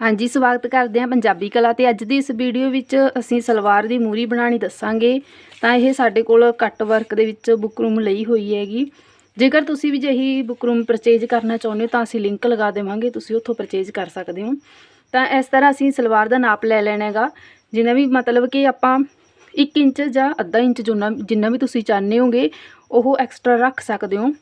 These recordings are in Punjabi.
ਹਾਂਜੀ, ਸਵਾਗਤ ਕਰਦੇ ਹਾਂ ਪੰਜਾਬੀ ਕਲਾ ਤੇ ਅੱਜ ਦੀ ਇਸ ਵੀਡੀਓ ਵਿੱਚ ਅਸੀਂ ਸਲਵਾਰ ਦੀ ਮੂਰੀ ਬਣਾਣੀ ਦੱਸਾਂਗੇ। ਤਾਂ ਇਹ ਸਾਡੇ ਕੋਲ ਕੱਟ ਵਰਕ ਦੇ ਵਿੱਚ ਬੁਕਰੂਮ ਲਈ ਹੋਈ ਹੈਗੀ। ਜੇਕਰ ਤੁਸੀਂ ਵੀ ਜਿਹੀ ਬੁਕਰੂਮ ਪਰਚੇਜ ਕਰਨਾ ਚਾਹੁੰਦੇ ਹੋ ਤਾਂ ਅਸੀਂ ਲਿੰਕ ਲਗਾ ਦੇਵਾਂਗੇ, ਤੁਸੀਂ ਉੱਥੋਂ ਪਰਚੇਜ ਕਰ ਸਕਦੇ ਹੋ। ਤਾਂ ਇਸ ਤਰ੍ਹਾਂ ਅਸੀਂ ਸਲਵਾਰ ਦਾ ਨਾਪ ਲੈ ਲੈਣਾ ਹੈਗਾ, ਜਿੰਨਾ ਵੀ ਮਤਲਬ ਕਿ ਆਪਾਂ 1 ਇੰਚ ਜਾਂ ਅੱਧਾ ਇੰਚ ਜਿੰਨਾ ਜਿੰਨਾ ਵੀ ਤੁਸੀਂ ਚਾਹੁੰਦੇ ਹੋਗੇ, ਉਹ ਐਕਸਟਰਾ ਰੱਖ ਸਕਦੇ ਹੋ।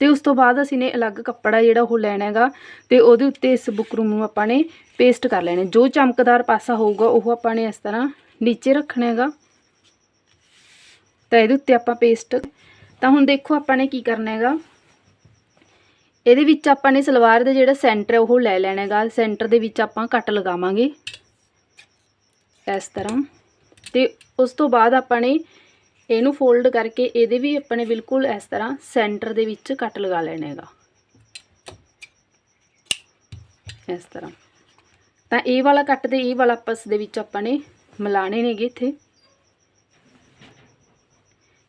ਤੇ ਉਸ ਤੋਂ ਬਾਅਦ ਅਸੀਂ ਨੇ ਅਲੱਗ ਕੱਪੜਾ ਜਿਹੜਾ ਉਹ ਲੈਣਾ ਹੈਗਾ ਤੇ ਉਹਦੇ ਉੱਤੇ ਇਸ ਬੁਕਰੂਮ ਨੂੰ ਆਪਾਂ ਨੇ ਪੇਸਟ ਕਰ ਲੈਣਾ ਜੋ ਚਮਕਦਾਰ ਪਾਸਾ ਹੋਊਗਾ, ਉਹ ਆਪਾਂ ਨੇ ਇਸ ਤਰ੍ਹਾਂ ਨੀਚੇ ਰੱਖਣਾ ਹੈਗਾ। ਤਾਂ ਇਹਦੇ ਉੱਤੇ ਆਪਾਂ ਪੇਸਟ ਤਾਂ ਹੁਣ ਦੇਖੋ ਆਪਾਂ ਨੇ ਕੀ ਕਰਨਾ ਹੈਗਾ। ਇਹਦੇ ਵਿੱਚ ਆਪਾਂ ਨੇ ਸਲਵਾਰ ਦਾ ਜਿਹੜਾ ਸੈਂਟਰ ਹੈ, ਉਹ ਲੈ ਲੈਣਾ ਹੈਗਾ। ਸੈਂਟਰ ਦੇ ਵਿੱਚ ਆਪਾਂ ਕੱਟ ਲਗਾਵਾਂਗੇ। ਇਸ ਤਰ੍ਹਾਂ। ਤੇ ਉਸ ਤੋਂ ਬਾਅਦ ਆਪਾਂ ਨੇ ਇਹਨੂੰ ਫੋਲਡ ਕਰਕੇ ਇਹਦੇ ਵੀ ਆਪਣੇ ਬਿਲਕੁਲ ਇਸ ਤਰ੍ਹਾਂ ਸੈਂਟਰ ਦੇ ਵਿੱਚ ਕੱਟ ਲਗਾ ਲੈਣਾ ਹੈਗਾ। ਇਸ ਤਰ੍ਹਾਂ। ਤਾਂ ਇਹ ਵਾਲਾ ਕੱਟ ਤੇ ਇਹ ਵਾਲਾ ਆਪਸ ਦੇ ਵਿੱਚ ਆਪਾਂ ਨੇ ਮਿਲਾਣੇ ਨੇਗੇ ਇੱਥੇ।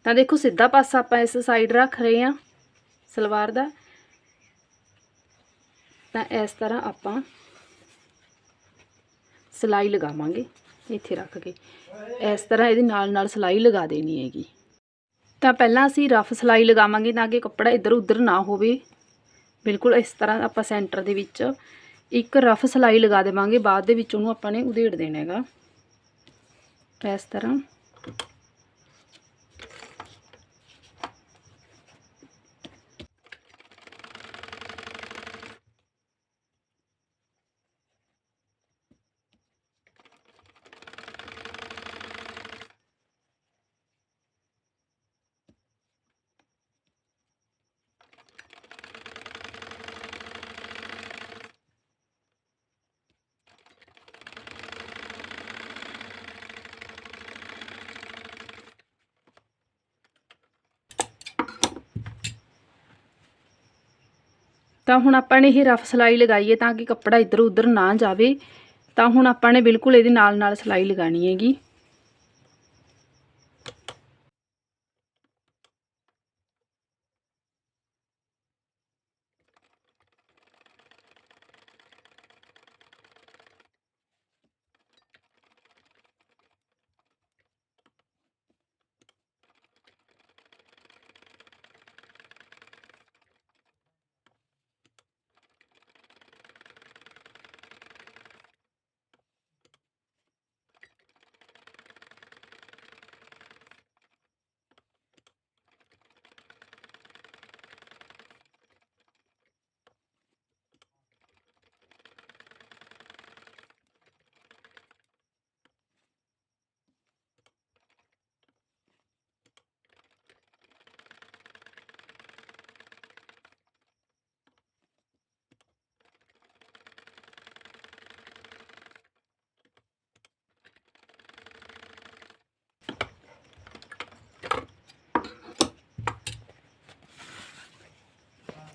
ਤਾਂ ਦੇਖੋ ਸਿੱਧਾ ਪਾਸਾ ਆਪਾਂ ਇਸ ਸਾਈਡ ਰੱਖ ਰਹੇ ਹਾਂ ਸਲਵਾਰ ਦਾ। ਤਾਂ ਇਸ ਤਰ੍ਹਾਂ ਆਪਾਂ ਸਿਲਾਈ ਲਗਾਵਾਂਗੇ। ਇੱਥੇ ਰੱਖ ਕੇ। ਇਸ ਤਰ੍ਹਾਂ ਇਹਦੇ ਨਾਲ ਨਾਲ ਸਲਾਈ ਲਗਾ ਦੇਣੀ ਹੈਗੀ। ਤਾਂ ਪਹਿਲਾਂ ਅਸੀਂ ਰਫ ਸਲਾਈ ਲਗਾਵਾਂਗੇ ਤਾਂ ਕਿ ਕੱਪੜਾ ਇੱਧਰ ਉੱਧਰ ਨਾ ਹੋਵੇ। ਬਿਲਕੁਲ ਇਸ ਤਰ੍ਹਾਂ ਆਪਾਂ ਸੈਂਟਰ ਦੇ ਵਿੱਚ ਇੱਕ ਰਫ ਸਲਾਈ ਲਗਾ ਦੇਵਾਂਗੇ। ਬਾਅਦ ਦੇ ਵਿੱਚ ਉਹਨੂੰ ਆਪਾਂ ਨੇ ਉਧੇੜ ਦੇਣਾ ਹੈਗਾ। ਇਸ ਤਰ੍ਹਾਂ। ਤਾਂ ਹੁਣ ਆਪਾਂ ਨੇ ਇਹ ਰਫ ਸਲਾਈ ਲਗਾਈ ਹੈ ਤਾਂ ਕਿ ਕੱਪੜਾ ਇੱਧਰ ਉੱਧਰ ਨਾ ਜਾਵੇ, ਤਾਂ ਹੁਣ ਆਪਾਂ ਨੇ ਬਿਲਕੁਲ ਇਹਦੇ ਨਾਲ ਨਾਲ ਸਲਾਈ ਲਗਾਣੀ ਹੈਗੀ।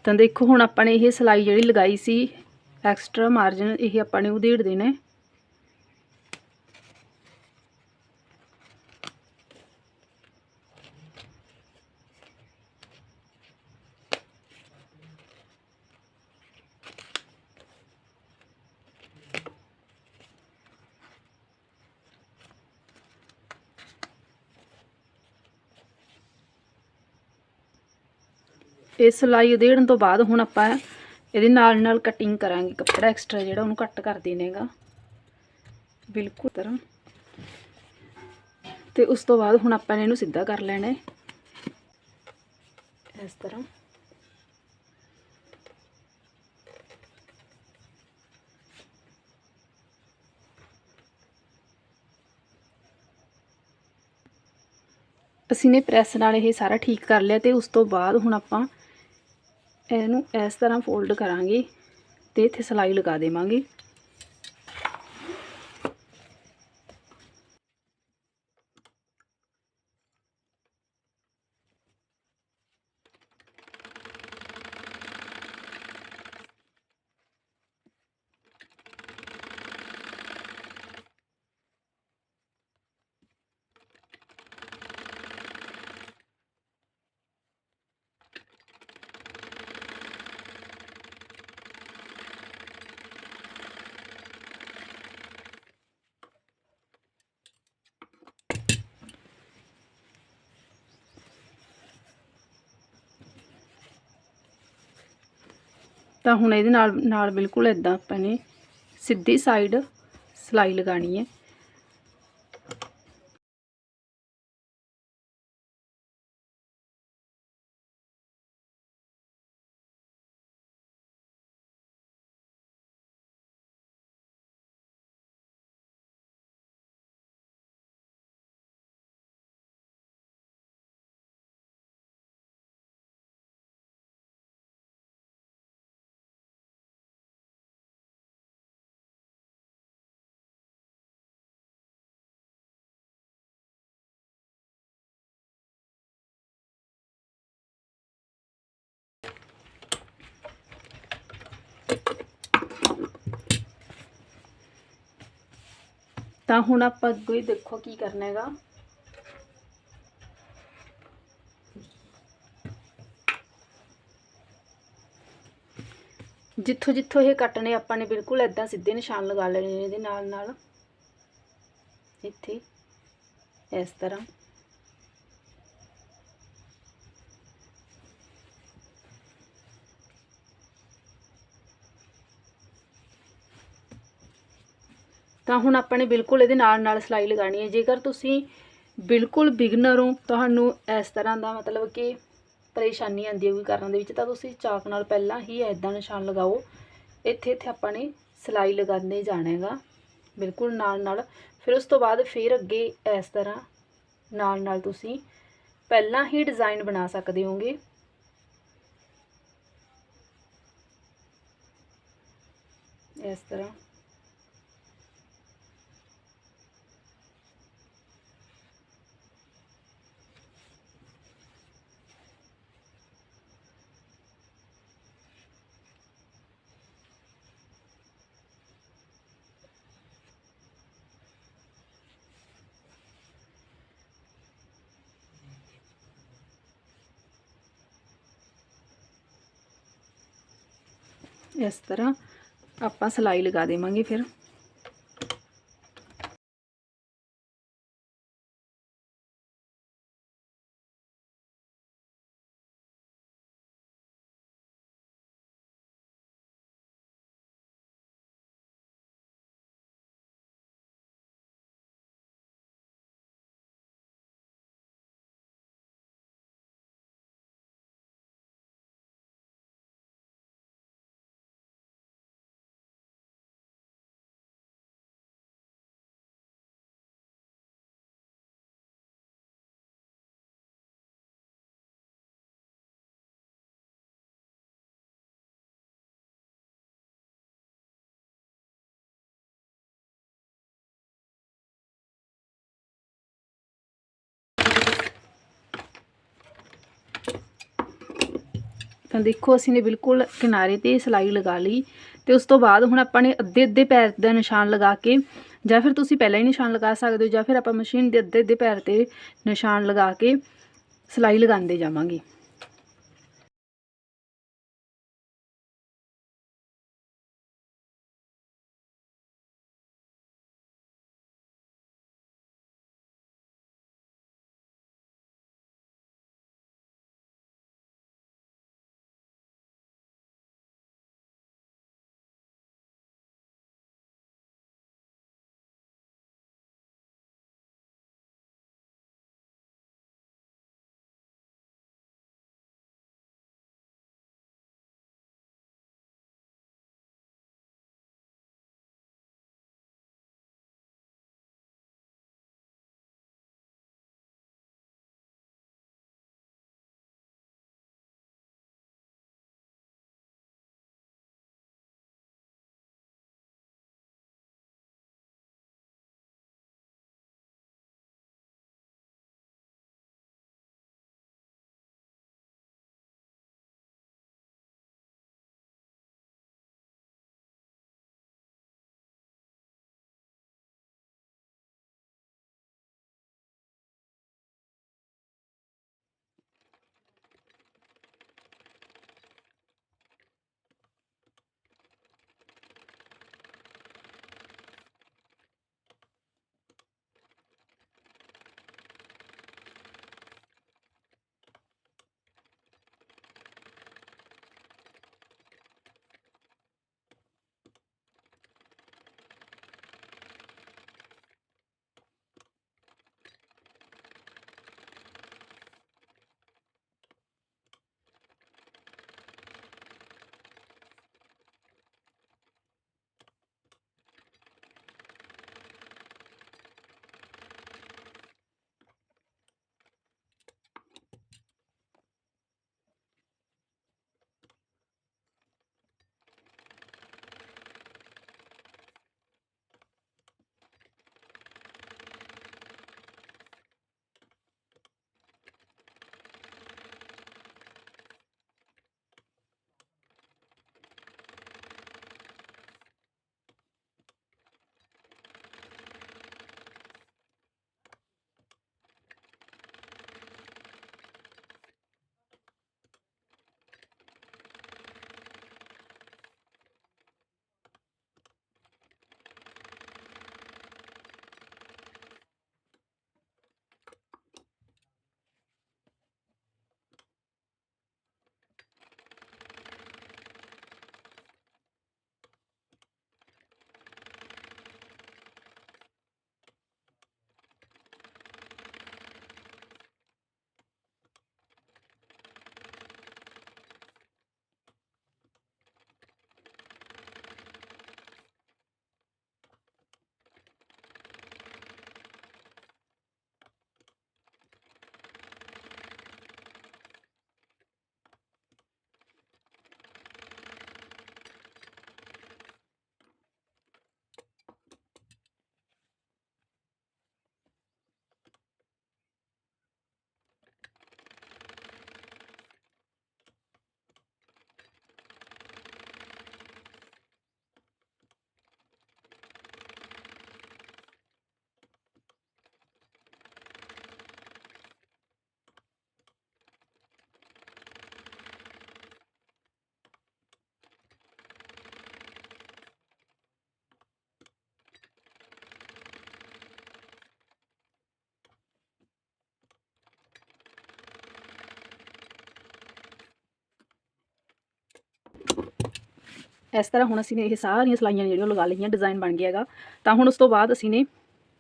ਤਾਂ ਦੇਖੋ ਹੁਣ ਆਪਾਂ ਨੇ ਇਹ ਸਲਾਈ ਜਿਹੜੀ ਲਗਾਈ ਸੀ ਐਕਸਟਰਾ ਮਾਰਜਨ ਇਹ ਆਪਾਂ ਨੇ ਉਧੇੜ ਦੇਣਾ ਇਹ ਸਲਾਈ ਉਧੇੜਨ ਤੋਂ ਬਾਅਦ ਹੁਣ ਆਪਾਂ ਇਹਦੇ ਨਾਲ ਨਾਲ ਕਟਿੰਗ ਕਰਾਂਗੇ ਕੱਪੜਾ ਐਕਸਟਰਾ ਜਿਹੜਾ ਉਹਨੂੰ ਕੱਟ ਕਰ ਦੇਣੇਗਾ। ਬਿਲਕੁਲ ਤਰ੍ਹਾਂ। ਤੇ ਉਸ ਤੋਂ ਬਾਅਦ ਹੁਣ ਆਪਾਂ ਨੇ ਇਹਨੂੰ ਸਿੱਧਾ ਕਰ ਲੈਣਾ ਹੈ। ਇਸ ਤਰ੍ਹਾਂ। ਅਸੀਂ ਨੇ ਪ੍ਰੈਸ ਨਾਲ ਇਹ ਸਾਰਾ ਠੀਕ ਕਰ ਲਿਆ ਤੇ ਉਸ ਤੋਂ ਬਾਅਦ ਹੁਣ ਆਪਾਂ ਇਹਨੂੰ ਇਸ ਤਰ੍ਹਾਂ ਫੋਲਡ ਕਰਾਂਗੇ ਤੇ ਇੱਥੇ ਸਲਾਈ ਲਗਾ ਦੇਵਾਂਗੇ। ਤਾਂ ਹੁਣ ਇਹਦੇ ਨਾਲ ਨਾਲ ਬਿਲਕੁਲ ਇਦਾਂ ਆਪਾਂ ਨੇ ਸਿੱਧੀ ਸਾਈਡ ਸਲਾਈ ਲਗਾਣੀ ਹੈ। ਤਾਂ ਹੁਣ ਆਪਾਂ ਅੱਗੇ ਦੇਖੋ ਕੀ ਕਰਨਾ ਹੈਗਾ। ਜਿੱਥੋਂ ਜਿੱਥੋਂ ਇਹ ਕੱਟਣੇ ਆਪਾਂ ਨੇ ਬਿਲਕੁਲ ਇਦਾਂ ਸਿੱਧੇ ਨਿਸ਼ਾਨ ਲਗਾ ਲੈਣੇ ਨੇ ਇਹਦੇ ਨਾਲ ਨਾਲ। ਇੱਥੇ, ਇਸ ਤਰ੍ਹਾਂ। ਤਾਂ ਹੁਣ ਆਪਾਂ ਨੇ ਬਿਲਕੁਲ ਇਹਦੇ ਨਾਲ ਨਾਲ ਸਿਲਾਈ ਲਗਾਣੀ ਹੈ। ਜੇਕਰ ਤੁਸੀਂ ਬਿਲਕੁਲ ਬਿਗਨਰ ਹੋ, ਤੁਹਾਨੂੰ ਇਸ ਤਰ੍ਹਾਂ ਦਾ ਮਤਲਬ ਕਿ ਪਰੇਸ਼ਾਨੀ ਆਉਂਦੀ ਹੋਊਗੀ ਕਰਨ ਦੇ ਵਿੱਚ, ਤਾਂ ਤੁਸੀਂ ਚਾਕ ਨਾਲ ਪਹਿਲਾਂ ਹੀ ਐਦਾਂ ਨਿਸ਼ਾਨ ਲਗਾਓ। ਇੱਥੇ ਇੱਥੇ ਆਪਾਂ ਨੇ ਸਿਲਾਈ ਲਗਾਉਂਦੇ ਜਾਣਾ ਹੈਗਾ। ਬਿਲਕੁਲ ਨਾਲ ਨਾਲ। ਫਿਰ ਉਸ ਤੋਂ ਬਾਅਦ ਫਿਰ ਅੱਗੇ ਇਸ ਤਰ੍ਹਾਂ ਨਾਲ ਨਾਲ ਤੁਸੀਂ ਪਹਿਲਾਂ ਹੀ ਡਿਜ਼ਾਈਨ ਬਣਾ ਸਕਦੇ ਹੋਗੇ। ਇਸ ਤਰ੍ਹਾਂ। ਇਸ ਤਰ੍ਹਾਂ ਆਪਾਂ ਸਿਲਾਈ ਲਗਾ ਦੇਵਾਂਗੇ ਫਿਰ। ਤਾਂ ਦੇਖੋ ਅਸੀਂ ਨੇ ਬਿਲਕੁਲ ਕਿਨਾਰੇ ਤੇ ਸਿਲਾਈ ਲਗਾ ਲਈ ਤੇ ਉਸ ਤੋਂ ਬਾਅਦ ਹੁਣ ਆਪਾਂ ਨੇ ਅੱਧੇ ਅੱਧੇ ਪੈਰ ਦਾ ਨਿਸ਼ਾਨ ਲਗਾ ਕੇ ਜਾਂ ਫਿਰ ਤੁਸੀਂ ਪਹਿਲਾਂ ਹੀ ਨਿਸ਼ਾਨ ਲਗਾ ਸਕਦੇ ਹੋ ਜਾਂ ਫਿਰ ਆਪਾਂ ਮਸ਼ੀਨ ਦੇ ਅੱਧੇ ਅੱਧੇ ਪੈਰ ਤੇ ਨਿਸ਼ਾਨ ਲਗਾ ਕੇ ਸਿਲਾਈ ਲਗਾਉਂਦੇ ਜਾਵਾਂਗੇ। ਇਸ ਤਰ੍ਹਾਂ ਹੁਣ ਅਸੀਂ ਨੇ ਇਹ ਸਾਰੀਆਂ ਸਲਾਈਆਂ ਜਿਹੜੀਆਂ ਉਹ ਲਗਾ ਲਈਆਂ ਡਿਜ਼ਾਈਨ ਬਣ ਗਿਆ ਹੈਗਾ। ਤਾਂ ਹੁਣ ਉਸ ਤੋਂ ਬਾਅਦ ਅਸੀਂ ਨੇ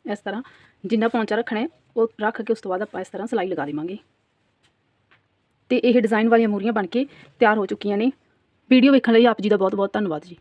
ਇਸ ਤਰ੍ਹਾਂ ਜਿੰਨਾ ਪੌਂਚਾ ਰੱਖਣਾ ਹੈ, ਉਹ ਰੱਖ ਕੇ ਉਸ ਤੋਂ ਬਾਅਦ ਆਪਾਂ ਇਸ ਤਰ੍ਹਾਂ ਸਲਾਈ ਲਗਾ ਦੇਵਾਂਗੇ। ਤੇ ਇਹ ਡਿਜ਼ਾਈਨ ਵਾਲੀਆਂ ਮੂਰੀਆਂ ਬਣ ਕੇ ਤਿਆਰ ਹੋ ਚੁੱਕੀਆਂ ਨੇ। ਵੀਡੀਓ ਵੇਖਣ ਲਈ ਆਪ ਜੀ ਦਾ ਬਹੁਤ ਬਹੁਤ ਧੰਨਵਾਦ ਜੀ।